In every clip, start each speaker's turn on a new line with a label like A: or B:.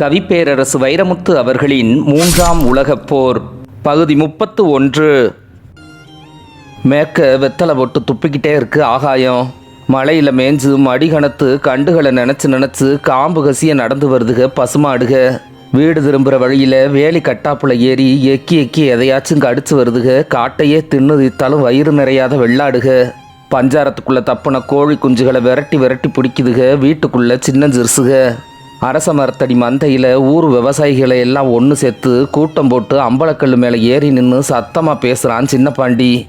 A: கவிப்பேரரசு வைரமுத்து அவர்களின் மூன்றாம் உலகப் போர் பகுதி முப்பத்து ஒன்று. மேற்க வெத்தலை போட்டு துப்பிக்கிட்டே இருக்கு ஆகாயம். மழையில் மேஞ்சு மடிகணத்து கண்டுகளை நினச்சி நினச்சி காம்பு கசிய நடந்து வருதுக பசுமாடுக. வீடு திரும்புகிற வழியில் வேலி கட்டாப்புல ஏறி எக்கி எக்கி எதையாச்சும் கடிச்சு வருதுக காட்டையே தின்னு இத்தாலும் வயிறு நிறையாத வெள்ளாடுக. பஞ்சாரத்துக்குள்ளே தப்புன கோழி குஞ்சுகளை விரட்டி விரட்டி பிடிக்குதுக வீட்டுக்குள்ளே சின்ன ஜிர்சுக அரச மரத்தடி மந்தையில் ஊர் விவசாயிகளை எல்லாம் ஒன்று சேர்த்து கூட்டம் போட்டு அம்பலக்கல் மேலே ஏறி நின்று சத்தமாக பேசுகிறான் சின்ன பாண்டி.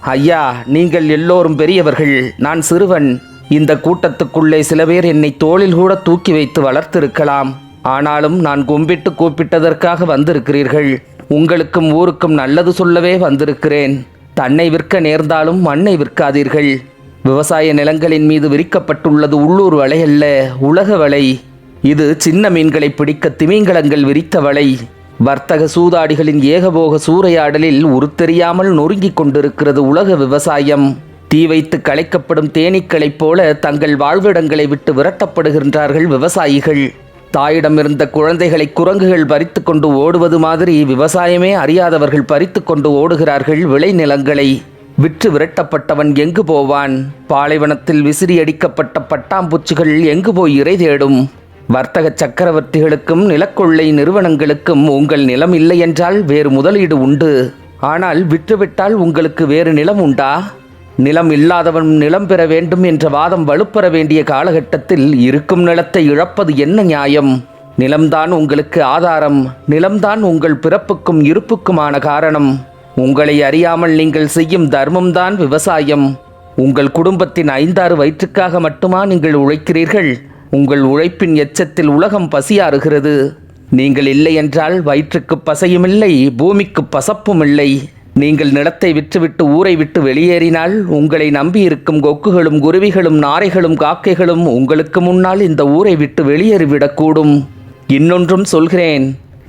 A: ஐயா நீங்கள் எல்லோரும் பெரியவர்கள். நான் சிறுவன். இந்த கூட்டத்துக்குள்ளே சில பேர் என்னை தோளில் கூட தூக்கி வைத்து வளர்த்திருக்கலாம். ஆனாலும் நான் கும்பிட்டு கூப்பிட்டதற்காக வந்திருக்கிறீர்கள். உங்களுக்கும் ஊருக்கும் நல்லது சொல்லவே வந்திருக்கிறேன். தன்னை விற்க நேர்ந்தாலும் மண்ணை விற்காதீர்கள். விவசாய நிலங்களின் மீது விரிக்கப்பட்டுள்ளது உள்ளூர் வலை அல்ல உலக வலை. இது சின்ன மீன்களை பிடிக்க திமிங்கலங்கள் விரித்த வலை. வர்த்தக சூதாடிகளின் ஏகபோக சூறையாடலில் உருத்தெரியாமல் நொறுங்கிக் கொண்டிருக்கிறது உலக விவசாயம். தீ வைத்து களைக்கப்படும் தேனீக்களைப் போல தங்கள் வாழ்விடங்களை விட்டு விரட்டப்படுகின்றார்கள் விவசாயிகள். தாயிடமிருந்த குழந்தைகளை குரங்குகள் பறித்து கொண்டு ஓடுவது மாதிரி விவசாயமே அறியாதவர்கள் பறித்து கொண்டு ஓடுகிறார்கள் விளைநிலங்களை. விற்று விரட்டப்பட்டவன் எங்கு போவான்? பாலைவனத்தில் விசிறி அடிக்கப்பட்ட பட்டாம்பூச்சிகள் எங்கு போய் இறை தேடும்? வர்த்தக சக்கரவர்த்திகளுக்கும் நிலக்கொள்ளை நிறுவனங்களுக்கும் உங்கள் நிலம் இல்லை என்றால் வேறு முதலீடு உண்டு. ஆனால் விற்றுவிட்டால் உங்களுக்கு வேறு நிலம் உண்டா? நிலம் இல்லாதவன் நிலம் பெற வேண்டும் என்ற வாதம் வலுப்பெற வேண்டிய காலகட்டத்தில் இருக்கும் நிலத்தை இழப்பது என்ன நியாயம்? நிலம்தான் உங்களுக்கு ஆதாரம். நிலம்தான் உங்கள் பிறப்புக்கும் இருப்புக்குமான காரணம். உங்களை அறியாமல் நீங்கள் செய்யும் தர்மம்தான் விவசாயம். உங்கள் குடும்பத்தின் ஐந்தாறு வயிற்றுக்காக மட்டுமா நீங்கள் உழைக்கிறீர்கள்? உங்கள் உழைப்பின் எச்சத்தில் உலகம் பசியாறுகிறது. நீங்கள் இல்லை என்றால் வயிற்றுக்கு பசையுமில்லை பூமிக்கு பசப்பும் இல்லை. நீங்கள் நிலத்தை விற்றுவிட்டு ஊரை விட்டு வெளியேறினால் உங்களை நம்பியிருக்கும் கொக்குகளும் குருவிகளும் நாரைகளும் காக்கைகளும் உங்களுக்கு முன்னால் இந்த ஊரை விட்டு வெளியேறிவிடக்கூடும். இன்னொன்றும் சொல்கிறேன்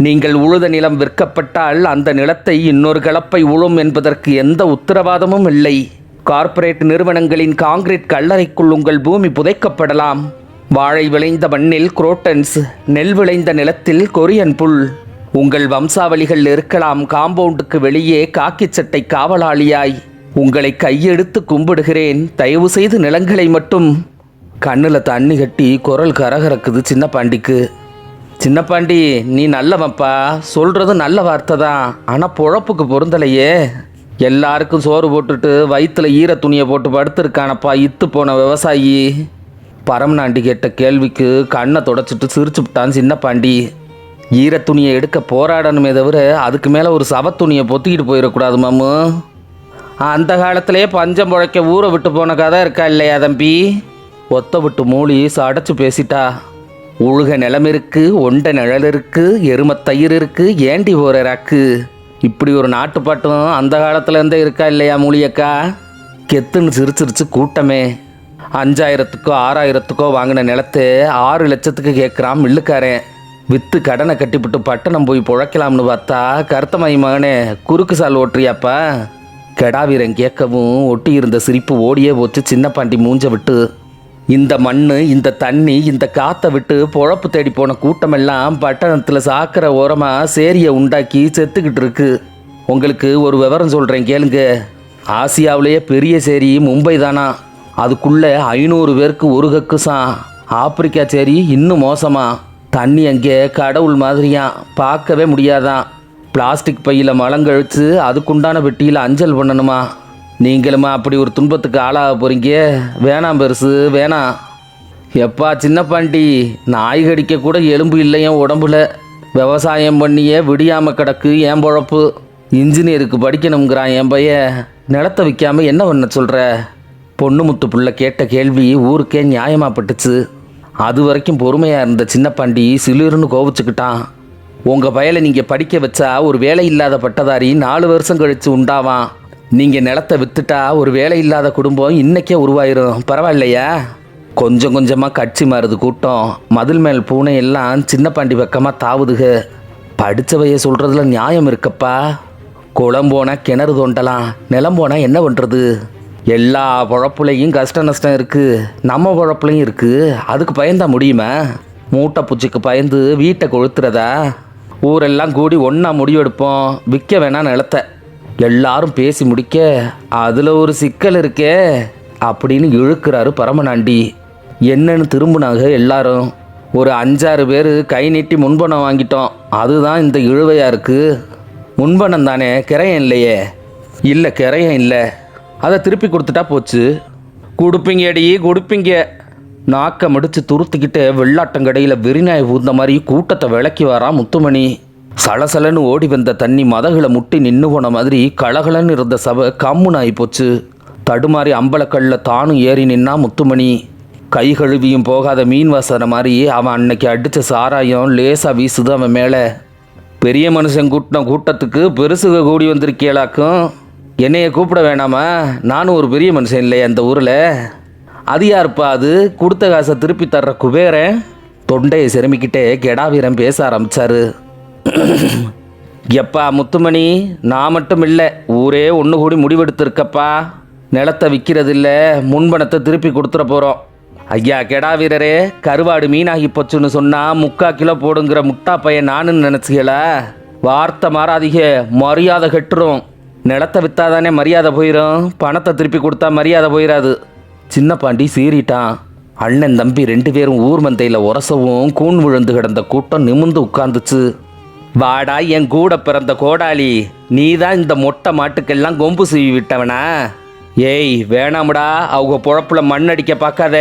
A: நீங்கள் உழுத நிலம் விற்கப்பட்டால் அந்த நிலத்தை இன்னொரு கலப்பை உழும் என்பதற்கு எந்த உத்தரவாதமும் இல்லை. கார்ப்பரேட் நிறுவனங்களின் காங்கிரீட் கல்லறைக்குள் உங்கள் பூமி புதைக்கப்படலாம். வாழை விளைந்த மண்ணில் குரோட்டன்ஸ் நெல் விளைந்த நிலத்தில் கொரியன் புல். உங்கள் வம்சாவளிகள் இருக்கலாம் காம்பவுண்டுக்கு வெளியே காக்கி சட்டை காவலாளியாய். உங்களை கையெடுத்து கும்பிடுகிறேன். தயவு செய்து நிலங்களை மட்டும். கண்ணில் தண்ணி கட்டி குரல் கரகரக்குது சின்ன பாண்டிக்கு சின்ன பாண்டி நீ நல்லவன்ப்பா சொல்கிறது நல்ல வார்த்தை தான். ஆனால் பொழப்புக்கு பொருந்தலையே. எல்லாருக்கும் சோறு போட்டுட்டு வயிற்றுல ஈர துணியை போட்டு படுத்துருக்கானப்பா இத்து போன விவசாயி. பரமநாண்டி கேட்ட கேள்விக்கு கண்ணை தொடச்சிட்டு சிரிச்சு விட்டான் சின்ன பாண்டி ஈரத்துணியை எடுக்க போராடணுமே தவிர அதுக்கு மேலே ஒரு சவத்துணியை பொத்திக்கிட்டு போயிடக்கூடாது மாமு. அந்த காலத்திலே பஞ்சம் புழைக்க ஊரை விட்டு போன கதை இருக்கா இல்லையா தம்பி? ஒத்த விட்டு மூழி சடைச்சு பேசிட்டா உழுக நிலம் இருக்கு ஒண்ட நிழல் இருக்கு எரும தயிர் இருக்கு ஏண்டி போற ராக்கு? இப்படி ஒரு நாட்டுப்பாட்டும் அந்த காலத்துலேருந்தே இருக்கா இல்லையா மூலியக்கா? கெத்துன்னு சிரிச்சிருச்சு கூட்டமே. அஞ்சாயிரத்துக்கோ ஆறாயிரத்துக்கோ வாங்கின நிலத்தை ஆறு லட்சத்துக்கு கேட்குறான் மில்லுக்காரன். வித்து கடனை கட்டிவிட்டு பட்டணம் போய் புழைக்கலாம்னு பார்த்தா கருத்தமாய் மகனே குறுக்கு சால் ஓட்டுறியாப்பா? கெடாவீரன் கேட்கவும் ஒட்டி இருந்த சிரிப்பு ஓடியே போச்சு சின்ன பாண்டி மூஞ்ச விட்டு. இந்த மண் இந்த தண்ணி இந்த காற்றை விட்டு பொழப்பு தேடி போன கூட்டமெல்லாம் பட்டணத்தில் சாக்கிற ஓரமாக சேரியை உண்டாக்கி செத்துக்கிட்டு இருக்கு. உங்களுக்கு ஒரு விவரம் சொல்கிறேன் கேளுங்க. ஆசியாவிலேயே பெரிய சேரி மும்பை தானா? அதுக்குள்ளே ஐநூறு பேருக்கு ஒரு கக்குசான் ஆப்பிரிக்கா சேரி இன்னும் மோசமாக தண்ணி அங்கே கடவுள் மாதிரியாம். பார்க்கவே முடியாதான் பிளாஸ்டிக் பையில் மலங்கழிச்சு அதுக்குண்டான பெட்டியில் அஞ்சல் பண்ணணுமா? நீங்களுமா அப்படி ஒரு துன்பத்துக்கு ஆளாக போகிறீங்க வேணாம் பெருசு வேணாம். எப்பா சின்ன பாண்டி நாய் கடிக்க கூட எலும்பு இல்லை உடம்புல. விவசாயம் பண்ணியே விடியாமல் கிடக்கு ஏன் பொழப்பு. இன்ஜினியருக்கு படிக்கணுங்கிறான் என் பையன் நிலத்தை விற்காம என்ன பண்ண சொல்கிற பொண்ணுமுத்து பிள்ளை கேட்ட கேள்வி ஊருக்கே நியாயமாக பட்டுச்சு. அது வரைக்கும் பொறுமையாக இருந்த சின்ன பாண்டி சிலிர்னு கோவிச்சுக்கிட்டான். உங்கள் பயலை நீங்கள் படிக்க வச்சா ஒரு வேலை இல்லாத பட்டதாரி நாலு வருஷம் கழித்து உண்டாவான். நீங்கள் நிலத்தை வித்துட்டா ஒரு வேலை இல்லாத குடும்பம் இன்னைக்கே உருவாயிரும். பரவாயில்லையா? கொஞ்சம் கொஞ்சமாக கட்சி மாறுது கூட்டம். மதில் மேல் பூனை எல்லாம் சின்ன பாண்டி பக்கமாக தாவுதுக. படித்தவைய சொல்கிறதுல நியாயம் இருக்கப்பா. குளம் போனால் கிணறு தோண்டலாம். நிலம் போனால் என்ன பண்ணுறது எல்லா பொழப்புலையும் கஷ்ட நஷ்டம் இருக்குது நம்ம பொழப்புலையும் இருக்குது அதுக்கு பயந்தா முடியுமா? மூட்டை பூச்சிக்கு பயந்து வீட்டை கொளுத்துறதா? ஊரெல்லாம் கூடி ஒன்றா முடிவெடுப்போம். விற்க வேணாம் நிலத்த. எல்லாரும் பேசி முடிக்க அதில் ஒரு சிக்கல் இருக்கே அப்படின்னு இழுக்கிறாரு பரமநாண்டி. என்னன்னு திரும்பினாங்க எல்லாரும். ஒரு அஞ்சாறு பேர் கை நீட்டி முன்பணம் வாங்கிட்டோம். அதுதான் இந்த இழுவையாக இருக்குது முன்பணம் தானே கிரையம் இல்லையே. இல்லை கிரையம் இல்லை. அதை திருப்பி கொடுத்துட்டா போச்சு. கொடுப்பீங்கடி கொடுப்பீங்க. நாக்க முடிச்சு துருத்துக்கிட்டு வெள்ளாட்டங்கடையில் வெறிநாய் ஊந்த மாதிரி கூட்டத்தை விளக்கி வரா முத்துமணி. சலசலன்னு ஓடி வந்த தண்ணி மதகளை முட்டி நின்று போன மாதிரி கலகலன்னு இருந்த சபை கம்முனாகி போச்சு. தடுமாறி அம்பலக்கல்ல தானும் ஏறி நின்னா முத்துமணி. கை கழுவியும் போகாத மீன் வாசனை மாதிரி அவன் அன்னைக்கு அடித்த சாராயம் லேசாக வீசுது அவன் மேலே. பெரிய மனுஷன் கூட்டம் கூட்டத்துக்கு பெருசுக கூடி வந்திருக்கேளாக்கும் என்னையை கூப்பிட வேணாமா? நானும் ஒரு பெரிய மனுஷன் இல்லை அந்த ஊரில். அது யாருப்பா அது? கொடுத்த காசை திருப்பி தர்ற குபேரன்? தொண்டையை செருமிக்கிட்டே கெடாவீரன் பேச ஆரம்பித்தார் எப்பா முத்துமணி நான் மட்டும் இல்லை ஊரே ஒன்று கூடி முடிவெடுத்திருக்கப்பா. நிலத்தை விற்கிறதில்ல முன்பணத்தை திருப்பி கொடுத்துட போகிறோம் ஐயா கெடா வீரரே கருவாடு மீனாகி போச்சுன்னு சொன்னால் முக்கா கிலோ போடுங்கிற முட்டா பையன் நானுன்னு நினச்சிகளா வார்த்தை மாறாதீங்க மரியாதை கெட்டுரும். நிலத்தை விற்றாதானே மரியாதை போயிடும் பணத்தை திருப்பி கொடுத்தா மரியாதை போயிடாது சின்ன பாண்டி சீறிட்டான். அண்ணன் தம்பி ரெண்டு பேரும் ஊர் மந்தையில் உரசவும் கூன் விழுந்து கிடந்த கூட்டம் நிமிந்து உட்கார்ந்துச்சு. வாடா என் கூட பிறந்த கோடாளி நீ தான் இந்த மொட்டை மாட்டுக்கெல்லாம் கொம்பு சீவி விட்டவனா? ஏய் வேணாம்டா அவங்க பொழப்புல மண்ணடிக்க பார்க்காத.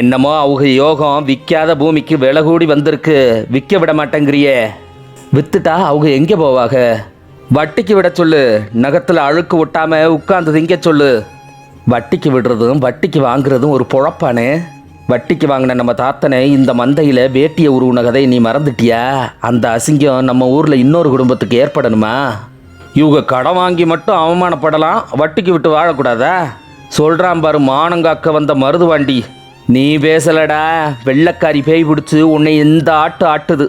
A: என்னமோ அவங்க யோகம் விற்காத பூமிக்கு விலை கூடி வந்திருக்கு. விற்க விட மாட்டேங்கிறியே. வித்துட்டா அவங்க எங்கே போவாங்க? வட்டிக்கு விட சொல்லு. நகத்தில் அழுக்கு ஒட்டாம உட்கார்ந்து திங்க சொல்லு. வட்டிக்கு விடுறதும் வட்டிக்கு வாங்குறதும் ஒரு பொழப்பானே. வட்டிக்கு வாங்கின நம்ம தாத்தனை இந்த மந்தையில் வேட்டியை உருவுன கதையை நீ மறந்துட்டியா? அந்த அசிங்கம் நம்ம ஊரில் இன்னொரு குடும்பத்துக்கு ஏற்படணுமா? இவங்க கடன் வாங்கி மட்டும் அவமானப்படலாம் வட்டிக்கு விட்டு வாழக்கூடாதா? சொல்கிறான் பாரு மானங்காக்க வந்த மருதுவாண்டி. நீ பேசலடா. வெள்ளக்காரி பேய் பிடிச்சி உன்னை இந்த ஆட்டு ஆட்டுது.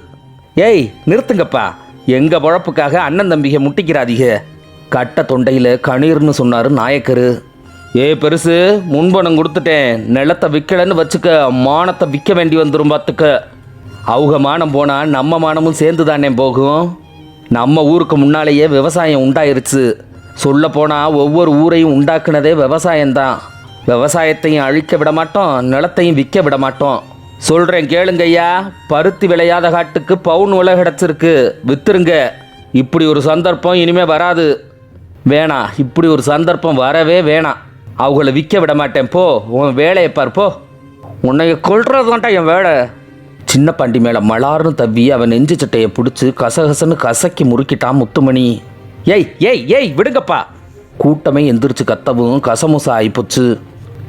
A: ஏய் நிறுத்துங்கப்பா. எங்க பொழப்புக்காக அண்ணன் தம்பிக முட்டிக்கிறாதீக. கட்ட தொண்டையில் கணீர்னு சொன்னார் நாயக்கரு. ஏ பெருசு முன்பணம் கொடுத்துட்டேன். நிலத்தை விற்கலன்னு வச்சுக்க மானத்தை விற்க வேண்டி வந்துடும் பார்த்துக்க அவங்க மானம் போனால் நம்ம மானமும் சேர்ந்து தானே போகும். நம்ம ஊருக்கு முன்னாலேயே விவசாயம் உண்டாயிருச்சு. சொல்ல போனால் ஒவ்வொரு ஊரையும் உண்டாக்குனதே விவசாயம்தான். விவசாயத்தையும் அழிக்க விட மாட்டோம் நிலத்தையும் விற்க விட மாட்டோம் சொல்கிறேன் கேளுங்க ஐயா பருத்தி விளையாத காட்டுக்கு பவுன் விலை கிடச்சிருக்கு. வித்துருங்க. இப்படி ஒரு சந்தர்ப்பம் இனிமே வராது. வேணாம் இப்படி ஒரு சந்தர்ப்பம் வரவே வேணாம். அவங்கள விற்க விட மாட்டேன். போ உன் வேலையை பார் போ. உன்னைய கொள்றதுதான்ட்டா என் வேலை. சின்ன பாண்டி மேலே மலார்னு தவ்வி அவன் நெஞ்சு சட்டையை பிடிச்சி கசகசன்னு கசக்கி முறுக்கிட்டான் முத்துமணி. ஏய் ஏய் ஏய் விடுங்கப்பா. கூட்டமே எந்திரிச்சு கத்தவும் கசமுசா ஆயிப்போச்சு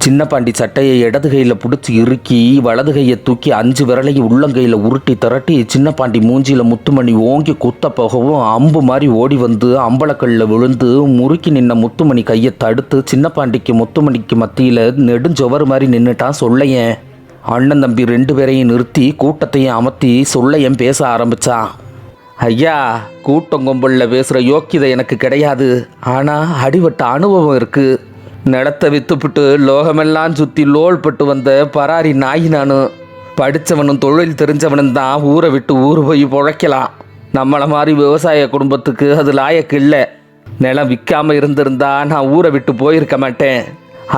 A: சின்ன பாண்டி சட்டையை இடது கையில் பிடிச்சி இறுக்கி வலது கையை தூக்கி அஞ்சு விரலையும் உள்ளங்கையில் உருட்டி திரட்டி சின்ன பாண்டி மூஞ்சியில் முத்துமணி ஓங்கி குத்த போகவும் அம்பு மாதிரி ஓடி வந்து அம்பலக்கல்லில் விழுந்து முறுக்கி நின்ன முத்துமணி கையை தடுத்து சின்ன பாண்டிக்கு முத்துமணிக்கு மத்தியில் நெடுஞ்சவர் மாதிரி நின்றுட்டான் சொல்லையன். அண்ணன் தம்பி ரெண்டு பேரையும் நிறுத்தி கூட்டத்தையும் அமர்த்தி சொல்லையன் பேச ஆரம்பிச்சான். ஐயா கூட்டம் கும்பலில் பேசுகிற யோக்கியதை எனக்கு கிடையாது. ஆனால் அடிபட்ட அனுபவம் இருக்குது நிலத்தை வித்துப்புட்டு லோகமெல்லாம் சுற்றி லோல் பட்டு வந்த பராரி நாய் நானும் படித்தவனும் தொழில் தெரிஞ்சவனும் தான் ஊரை விட்டு ஊர் போய் பிழைக்கலாம். நம்மளை மாதிரி விவசாய குடும்பத்துக்கு அது லாயக்கு இல்லை. நிலம் விற்காமல் இருந்திருந்தா நான் ஊரை விட்டு போயிருக்க மாட்டேன்.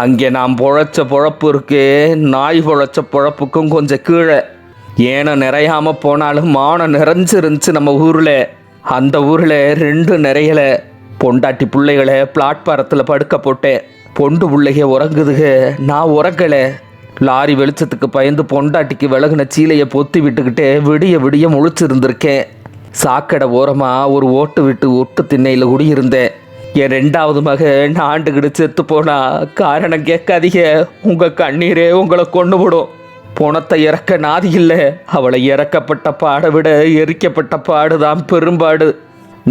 A: அங்கே நான் பொழைச்ச பொழப்பு இருக்கே நாய் பொழைச்ச பொழப்புக்கும் கொஞ்சம் கீழே. ஏனை நிறையாமல் போனாலும் மானம் நிறைஞ்சிருந்துச்சு நம்ம ஊரில். அந்த ஊரில் ரெண்டு நிறையலை. பொண்டாட்டி பிள்ளைகளை பிளாட்பாரத்தில் படுக்க போட்டேன். பொண்டு பிள்ளைக உறங்குதுக. நான் உறக்கலை லாரி வெளிச்சத்துக்கு பயந்து பொண்டாட்டிக்கு விலகுன சீலையை பொத்தி விட்டுக்கிட்டே விடிய விடிய முழிச்சிருந்திருக்கேன். சாக்கடை ஓரமாக ஒரு ஓட்டு விட்டு ஒட்டு திண்ணையில் குடியிருந்தேன் என் ரெண்டாவது மகன் ஆண்டுகிட்டு செத்து போனா காரணம் கேட்காதீங்க உங்கள் கண்ணீரே உங்களை கொண்டு விடும். புணத்தை இறக்க நாதி இல்லை. அவளை இறக்கப்பட்ட பாடை விட எரிக்கப்பட்ட பாடுதான் பெரும்பாடு.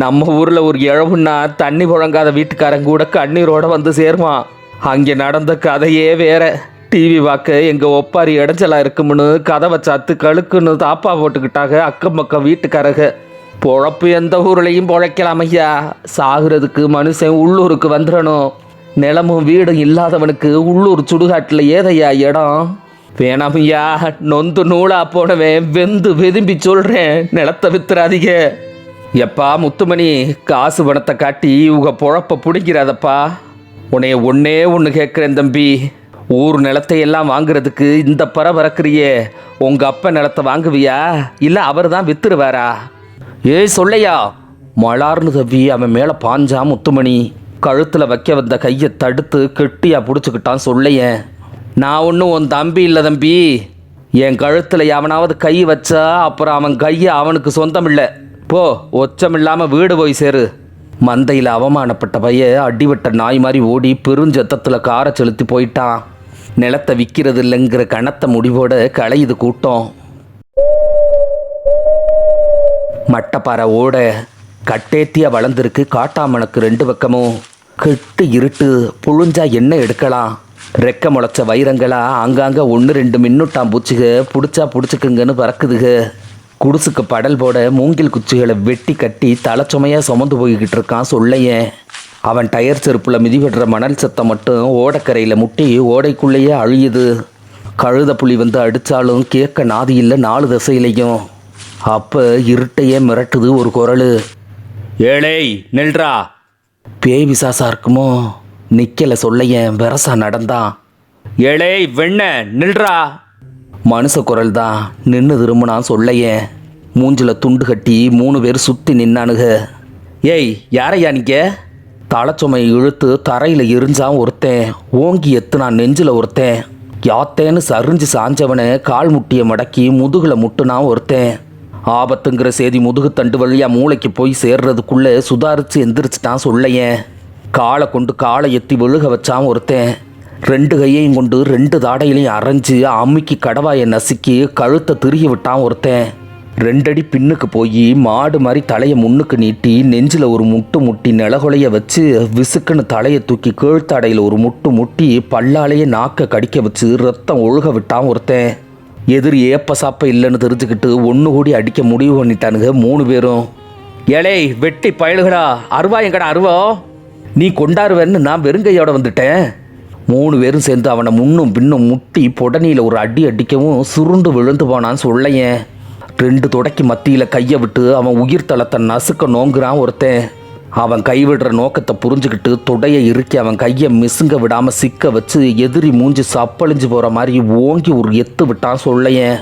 A: நம்ம ஊரில் ஒரு இழவுன்னா தண்ணி புழங்காத வீட்டுக்காரங்க கூட கண்ணீரோட வந்து சேருவான். அங்கே நடந்த கதையே வேற. டிவி பார்க்க எங்கள் ஒப்பாரி இடைஞ்சலா இருக்கும்னு கதவை வச்சாத்து கழுக்குன்னு தாப்பா போட்டுக்கிட்டாங்க அக்கம் பக்கம் வீட்டுக்காரங்க பொழப்பு எந்த ஊர்லேயும் பொழைக்கலாம் ஐயா. சாகுறதுக்கு மனுஷன் உள்ளூருக்கு வந்துடணும் நிலமும் வீடும் இல்லாதவனுக்கு உள்ளூர் சுடுகாட்டில் ஏதையா இடம்? வேணாமையா நொந்து நூலா போனவன் வெந்து வெதும்பி சொல்கிறேன் நிலத்தை வித்துறாதீங்க. எப்பா முத்துமணி காசு பணத்தை காட்டி உங்க பொழப்ப பிடிக்கிறாதப்பா. உன்னைய ஒன்னே ஒன்று கேட்குறேன் தம்பி. ஊர் நிலத்தையெல்லாம் வாங்குறதுக்கு இந்த பற பறக்கிறியே. உங்கள் அப்பா நிலத்தை வாங்குவியா? இல்லை அவர் தான் வித்துருவாரா? ஏய் சொல்லையா? மலார்னு தம்பி அவன் மேலே பாஞ்சா முத்துமணி. கழுத்தில் வைக்க வந்த கையை தடுத்து கெட்டியாக பிடிச்சிக்கிட்டான் சொல்லையேன் நான் ஒன்றும் உன் தம்பி இல்லை தம்பி. என் கழுத்தில் எவனாவது கை வச்சா அப்புறம் அவன் கையை அவனுக்கு சொந்தம் இல்லை போ ஒச்சம் இல்லாமல் வீடு போய் சேரு. மந்தையில் அவமானப்பட்ட பைய அடிவட்ட நாய் மாதிரி ஓடி பெருஞ்சத்தத்தில் காரை செலுத்தி போயிட்டான். நிலத்தை விற்கிறது இல்லைங்கிற கணத்த முடிவோட களையுது கூட்டம். மட்டப்பாறை ஓட கட்டேத்தியா வளர்ந்துருக்கு காட்டாமணக்கு ரெண்டு பக்கமும். கெட்டு இருட்டு புழுஞ்சா என்ன எடுக்கலாம். ரெக்க முளைச்ச வைரங்களா அங்காங்க ஒன்று ரெண்டு மின்னுட்டாம் பூச்சிக பிடிச்சா பிடிச்சிக்குங்கன்னு பறக்குதுக. குடிசுக்கு படல் போட மூங்கில் குச்சிகளை வெட்டி கட்டி தலைச்சுமையாக சுமந்து போய்கிட்டு இருக்கான் சொல்லையன் அவன் டயர் செருப்பில் மிதிவிடுற மணல் சத்தம் மட்டும் ஓடக்கரையில் முட்டி ஓடைக்குள்ளேயே அழியுது. கழுத புலி வந்து அடித்தாலும் கேட்க நாதி இல்லை நாலு திசையிலையும். அப்போ இருட்டையே மிரட்டுது ஒரு குரல். ஏழை நில்றா. பேய் விசாசா இருக்குமோ? நிக்கலை சொல்லையன் வெரசா நடந்தான். ஏழை வெண்ண நில்றா. மனுஷ குரல் தான் நின்று திரும்பினா சொல்லையே. மூஞ்சில துண்டு கட்டி மூணு பேர் சுற்றி நின்னானுங்க ஏய் யாரையா நீங்க? தலைச்சுமை இழுத்து தரையில் எரிஞ்சான் ஒருத்தன் ஓங்கி எத்துனான் நெஞ்சில் ஒருத்தன். யாத்தேன்னு சரிஞ்சு சாஞ்சவனை கால் முட்டிய மடக்கி முதுகுல முட்டுனான் ஒருத்தன். ஆபத்துங்கிற செய்தி முதுகு தண்டு வழியா மூளைக்கு போய் சேர்றதுக்குள்ளே சுதாரிச்சு எந்திரிச்சிட்டான் சொல்லையேன் காலை கொண்டு காலை எத்தி விழுக வச்சான் ஒருத்தன். ரெண்டு கையையும் கொண்டு ரெண்டு தாடையிலையும் அரைஞ்சு அம்மிக்கு கடவாயை நசுக்கி கழுத்தை திருகி விட்டான் ஒருத்தன். ரெண்டடி பின்னுக்கு போய் மாடு மாதிரி தலையை முன்னுக்கு நீட்டி நெஞ்சில் ஒரு முட்டு முட்டி நிலகுலைய வச்சு விசுக்குன்னு தலையை தூக்கி கீழ்த்தடையில் ஒரு முட்டு முட்டி பல்லாலேயே நாக்க கடிக்க வச்சு ரத்தம் ஒழுக விட்டான் ஒருத்தன். எதிர் ஏப்ப சாப்ப இல்லைன்னு தெரிஞ்சுக்கிட்டு ஒன்று கூடி அடிக்க முடிவு பண்ணிட்டானுங்க மூணு பேரும். ஏழை வெட்டி பயலுகடா அருவா எங்கடா அருவா? நீ கொண்டாருவேன்னு நான் வெறுங்கையோட வந்துட்டேன். மூணு பேரும் சேர்ந்து அவனை முன்னும் பின்னும் முட்டி புடனியில் ஒரு அடி அடிக்கவும் சுருண்டு விழுந்து போனான்னு சொல்லையேன் ரெண்டு தொடக்கி மத்தியில் கையை விட்டு அவன் உயிர் தளத்தை நசுக்க நோங்குறான் ஒருத்தன். அவன் கைவிடுற நோக்கத்தை புரிஞ்சுக்கிட்டு தொடையை இறுக்கி அவன் கையை மிசுங்க விடாமல் சிக்க வச்சு எதிரி மூஞ்சி சப்பழிஞ்சு போகிற மாதிரி ஓங்கி ஒரு எத்து விட்டான் சொல்லையேன்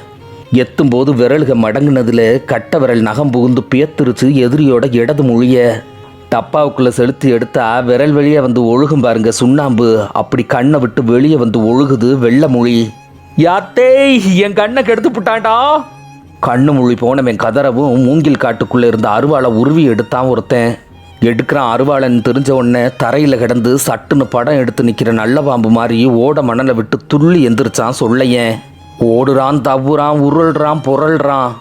A: எத்தும் போது விரலுக மடங்குனதுல கட்ட விரல் நகம் புகுந்து பேத்துருச்சு எதிரியோட இடது மொழிய. டப்பாவுக்குள்ளே செலுத்தி எடுத்தா விரல் வெளியே வந்து ஒழுகும் பாருங்க சுண்ணாம்பு. அப்படி கண்ணை விட்டு வெளியே வந்து ஒழுகுது வெள்ளை மொழி. யாத்தே என் கண்ணை கெடுத்து புட்டாண்டா கண்ணு மொழி போனவன் கதறவும் மூங்கில் காட்டுக்குள்ளே இருந்த அருவாளை உருவி எடுத்தான் ஒருத்தன். எடுக்கிறான் அருவாளன் தெரிஞ்ச உடனே தரையில் கிடந்து சட்டுன்னு படம் எடுத்து நிற்கிற நல்ல பாம்பு மாதிரி ஓட மணலை விட்டு துள்ளி எந்திரிச்சான் சொல்லையன். ஓடுறான் தவ்வுறான் உருள்றான் புரள்றான்.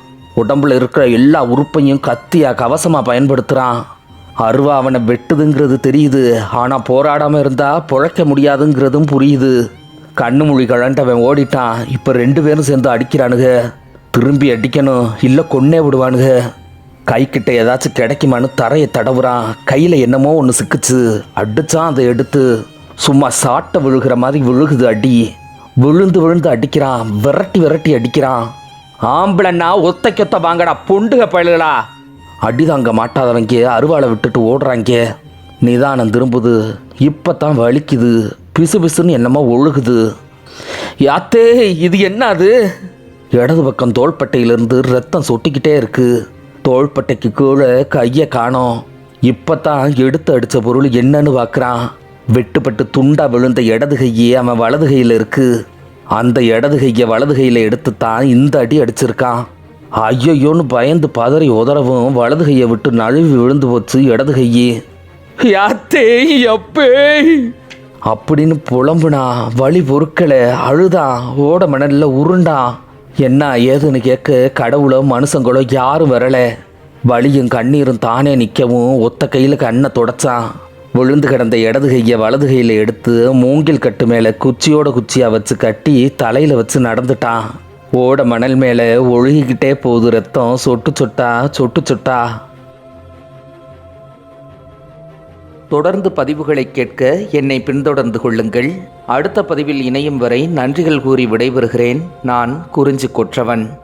A: உடம்புல இருக்கிற எல்லா உறுப்பையும் கத்தியா கவசமாக பயன்படுத்துகிறான் அருவா அவனை வெட்டுதுங்கிறது தெரியுது. ஆனால் போராடாமல் இருந்தால் புழைக்க முடியாதுங்கிறதும் புரியுது. கண்ணு மொழி கழண்டவன் ஓடிட்டான். இப்போ ரெண்டு பேரும் சேர்ந்து அடிக்கிறானுங்க. திரும்பி அடிக்கணும். இல்லை கொன்னே விடுவானுங்க. கைக்கிட்ட ஏதாச்சும் கிடைக்குமான்னு தரையை தடவுறான். கையில் என்னமோ ஒன்று சிக்குச்சு. அடிச்சான் அதை எடுத்து. சும்மா சாட்டை விழுகிற மாதிரி விழுகுது அடி. விழுந்து விழுந்து அடிக்கிறான். விரட்டி விரட்டி அடிக்கிறான். ஆம்பளைன்னா ஒத்தைக்கொத்த வாங்கடா பொண்டுக பயலுகளா. அடி தாங்க மாட்டாதவங்க அருவாளை விட்டுட்டு ஓடுறாங்க. நிதானம் திரும்புது இப்போ தான் வலிக்குது பிசு பிசுன்னு என்னமோ ஒழுகுது. யாத்தே இது என்ன அது இடது பக்கம் தோள்பட்டையிலிருந்து ரத்தம் சொட்டிக்கிட்டே இருக்கு. தோள்பட்டைக்கு கீழே கையை காணோம். இப்போ தான் எடுத்து அடித்த பொருள் என்னன்னு பார்க்குறான். வெட்டுப்பட்டு துண்டா விழுந்த இடது கையே அவன் வலது கையில் இருக்கு. அந்த இடது கையை வலது கையில் எடுத்து தான் இந்த அடி அடிச்சிருக்கான். ஐயோன்னு பயந்து பதறி உதறவும் வலது கையை விட்டு நழுவி விழுந்து போச்சு இடது கையே. யாத்தே எப்பே அப்படின்னு புலம்புனா வழி பொருட்களை அழுதான் ஓட மணல்ல உருண்டான் என்ன ஏதுன்னு கேட்க கடவுளோ மனுஷங்களோ யாரும் வரல. வலியும் கண்ணீரும் தானே நிற்கவும் ஒத்த கையில் கண்ணை தொடச்சான் விழுந்து கிடந்த இடது கையை வலது கையில் எடுத்து மூங்கில் கட்டு மேலே குச்சியோட குச்சியாக வச்சு கட்டி தலையில் வச்சு நடந்துட்டான். ஓட மணல் மேலே ஒழுகிக்கிட்டே போகுது ரத்தம். சொட்டு சொட்டா சொட்டு சொட்டா. தொடர்ந்து பதிவுகளை கேட்க என்னை பின்தொடர்ந்து கொள்ளுங்கள். அடுத்த பதிவில் இணையும் வரை நன்றிகள் கூறி விடைபெறுகிறேன். நான் குறிஞ்சி கொற்றவன்.